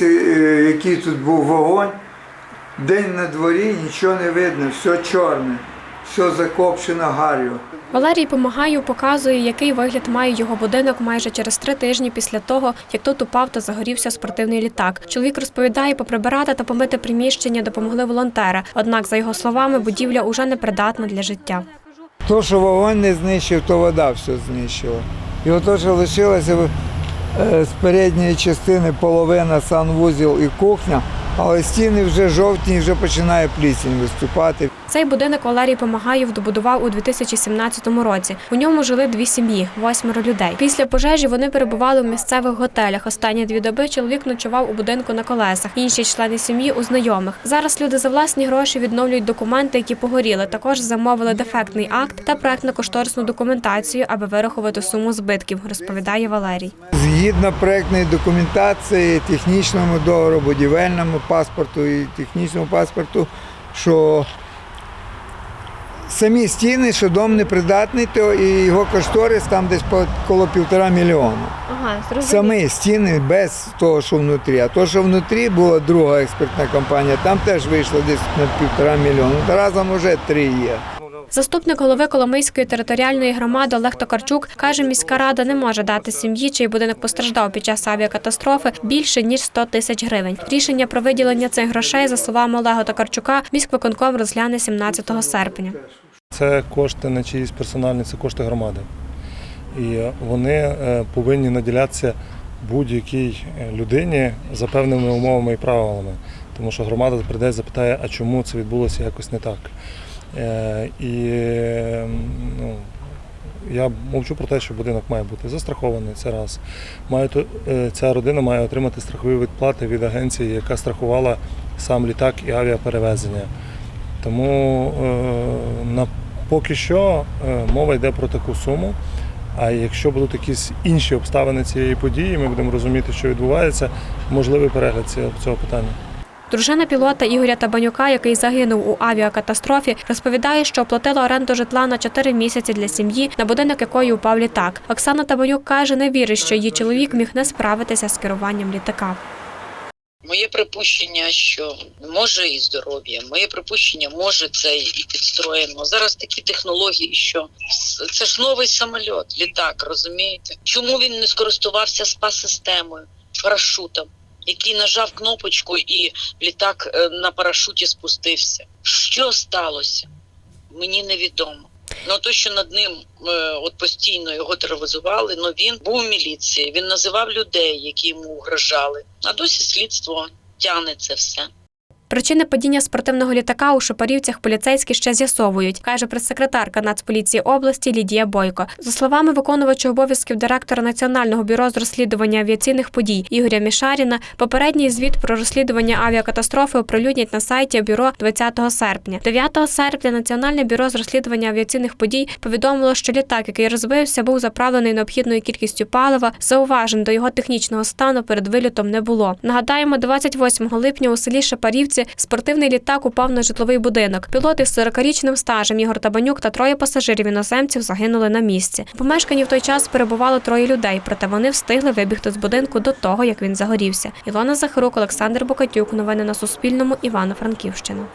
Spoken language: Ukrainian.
подивися, е, який тут був вогонь. День на дворі, нічого не видно, все чорне, все закопчено гар'ю. Валерій помагає, показує, який вигляд має його будинок майже через три тижні після того, як тут упав та загорівся спортивний літак. Чоловік розповідає, поприбирати та помити приміщення допомогли волонтери. Однак, за його словами, будівля уже не придатна для життя. То, що вогонь не знищив, то вода все знищила. І ото, що лишилося з передньої частини половина санвузіл і кухня, але стіни вже жовтні, вже починає плісінь виступати. Цей будинок Валерій Помагаєв добудував у 2017 році. У ньому жили дві сім'ї, восьмеро людей. Після пожежі вони перебували в місцевих готелях. Останні дві доби чоловік ночував у будинку на колесах. Інші члени сім'ї у знайомих. Зараз люди за власні гроші відновлюють документи, які погоріли. Також замовили дефектний акт та проектно-кошторисну документацію, аби вирахувати суму збитків, розповідає Валерій. Згідно проектної документації, технічному договору, будівельному паспорту і технічному паспорту, що самі стіни, що дом непридатний, то і його кошторис там десь коло півтора мільйона. Ага, Самі стіни без того, що внутрі. А то, що внутрі була друга експертна компанія, там теж вийшло десь на півтора мільйона. Разом вже три є. Заступник голови Коломийської територіальної громади Олег Токарчук каже, міська рада не може дати сім'ї, чий будинок постраждав під час авіакатастрофи більше ніж 100 тисяч гривень. Рішення про виділення цих грошей, за словами Олега Токарчука, міськвиконком розгляне 17 серпня. Це кошти не чиїсь персональні, це кошти громади. І вони е, повинні наділятися будь-якій е, людині за певними умовами і правилами. Тому що громада прийде і запитає, а чому це відбулося якось не так. Е, І е, ну, я мовчу про те, що будинок має бути застрахований, це раз. Має, е, ця родина має отримати страхові відплати від агенції, яка страхувала сам літак і авіаперевезення. Тому е, на поки що мова йде про таку суму. А якщо будуть якісь інші обставини цієї події, ми будемо розуміти, що відбувається, можливий перегляд цього питання. Дружина пілота Ігоря Табанюка, який загинув у авіакатастрофі, розповідає, що оплатила оренду житла на 4 місяці для сім'ї, на будинок якої упав літак. Оксана Табанюк каже, не вірить, що її чоловік міг не справитися з керуванням літака. Моє припущення, що може і здоров'я, моє припущення, може це і підстроєно. Зараз такі технології, що це ж новий самольот, літак, розумієте? Чому він не скористувався спа-системою, парашутом, який нажав кнопочку і літак е, на парашуті спустився? Що сталося? Мені невідомо. Ну то, що над ним е, от постійно його тероризували, ну він був в міліції, він називав людей, які йому угрожали. А досі слідство тягне це все. Причини падіння спортивного літака у Шопарівцях поліцейські ще з'ясовують, каже прес-секретарка Нацполіції області Лідія Бойко. За словами виконувача обов'язків директора Національного бюро з розслідування авіаційних подій Ігоря Мішаріна, попередній звіт про розслідування авіакатастрофи оприлюднять на сайті бюро 20 серпня. 9 серпня Національне бюро з розслідування авіаційних подій повідомило, що літак, який розбився, був заправлений необхідною кількістю палива. Зауважень до його технічного стану перед вилітом не було. Нагадаємо, 28 липня у селі Шапарівці спортивний літак упав на житловий будинок. Пілоти з 40-річним стажем Ігор Табанюк та троє пасажирів іноземців загинули на місці. У помешканні в той час перебувало троє людей, проте вони встигли вибігти з будинку до того, як він загорівся. Ілона Захарук, Олександр Бокатюк. Новини на Суспільному. Івано-Франківщина.